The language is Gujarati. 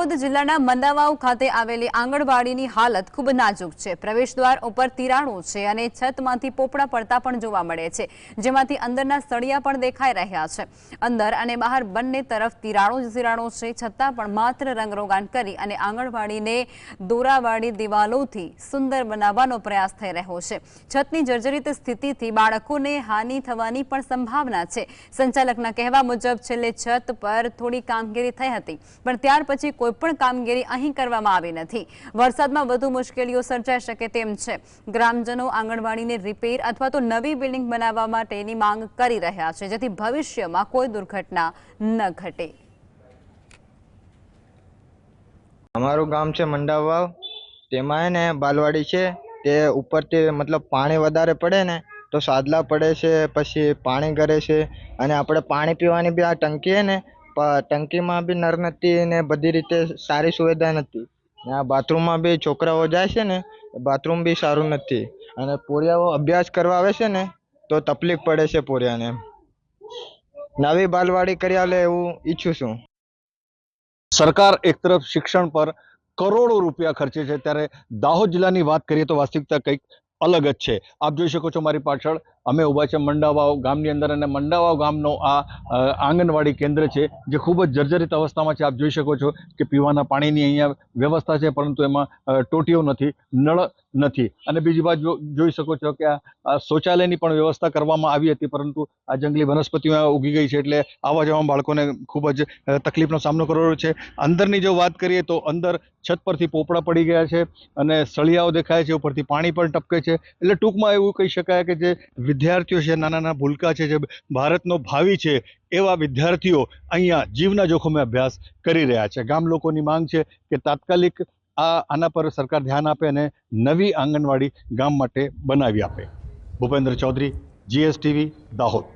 દાહોદ જિલ્લાના મંદાવાવ ખાતે આવેલી આંગણવાડીની હાલત ખૂબ નાજુક છે. પ્રવેશ દ્વાર ઉપર તિરાણું છે અને છતમાંથી પોપડા પડતા પણ જોવા મળે છે, જેમાંથી અંદરના સળિયા પણ દેખાઈ રહ્યા છે. અંદર અને બહાર બંને તરફ તિરાણો જ તિરાણો છે, છતાં પણ માત્ર રંગરોગાન કરી અને આંગણવાડીને દોરાવાળી દિવાલોથી સુંદર બનાવવાનો પ્રયાસ થઈ રહ્યો છે. છતની જર્જરિત સ્થિતિથી બાળકોને હાનિ થવાની પણ સંભાવના છે. સંચાલકના કહેવા મુજબ, છેલ્લે છત પર થોડી કામગીરી થઈ હતી, પણ ત્યાર પછી કોઈ પણ કામગીરી અહીં કરવામાં આવી નથી. વરસાદમાં વધુ મુશ્કેલીઓ સર્જાઈ શકે તેમ છે. ગ્રામજનો આંગણવાડીને રિપેર અથવા તો નવી બિલ્ડિંગ બનાવવા માટેની માંગ કરી રહ્યા છે, જેથી ભવિષ્યમાં કોઈ દુર્ઘટના ન ઘટે. અમારું ગામ છે મંડાવાવ. તેમાં ને બાલવાડી છે. તે ઉપરથી મતલબ પાણી વધારે પડે ને, તો સાદલા પડે છે, પછી પાણી કરે છે. અને આપણે પાણી પીવાની બી આ ટંકી ને ટંકીમાં બી નર નથી ને બધી રીતે સારી સુવિધા નથી. ને બાથરૂમમાં બી છોકરાઓ જાય છે ને બાથરૂમ બી સારું નથી. અને પોરિયાઓ અભ્યાસ કરવા આવે છે ને, તો તકલીફ પડે છે પોરિયાને નવી બાલવાડી કરી આલે એવું ઈચ્છું છું. સરકાર એક તરફ શિક્ષણ પર કરોડો રૂપિયા ખર્ચે છે, ત્યારે દાહોદ જિલ્લાની વાત કરીએ તો વાસ્તવિકતા કંઈક અલગ જ છે. આપ જોઈ શકો છો મારી પાછળ અમે ઊભા છે મંડાવાવ ગામની અંદર અને મંડાવાવ ગામનો આ આંગણવાડી કેન્દ્ર છે, જે ખૂબ જ જર્જરિત અવસ્થામાં છે. આપ જોઈ શકો છો કે પીવાના પાણીની અહીંયા વ્યવસ્થા છે, પરંતુ એમાં ટોટીઓ નથી, નળ નથી. અને બીજી બાજુ જોઈ શકો છો કે આ શૌચાલયની પણ વ્યવસ્થા કરવામાં આવી હતી, પરંતુ આ જંગલી વનસ્પતિઓ ઉગી ગઈ છે, એટલે આવા જવા બાળકોને ખૂબ જ તકલીફનો સામનો કરવો છે. અંદરની જો વાત કરીએ તો અંદર છત પરથી પોપડા પડી ગયા છે અને સળિયાઓ દેખાય છે, ઉપરથી પાણી પણ ટપકે છે. એટલે ટૂંકમાં એવું કહી શકાય કે જે વિદ્યાર્થીઓ છે, નાના નાના ભૂલકા છે, જે ભારતનો ભાવિ છે, એવા વિદ્યાર્થીઓ અહીંયા જીવના જોખમે અભ્યાસ કરી રહ્યા છે. ગામ લોકોની માંગ છે કે તાત્કાલિક આ આના પર સરકાર ધ્યાન આપે અને નવી આંગણવાડી ગામ માટે બનાવી આપે. ભૂપેન્દ્ર ચૌધરી, જીએસટીવી, દાહોદ.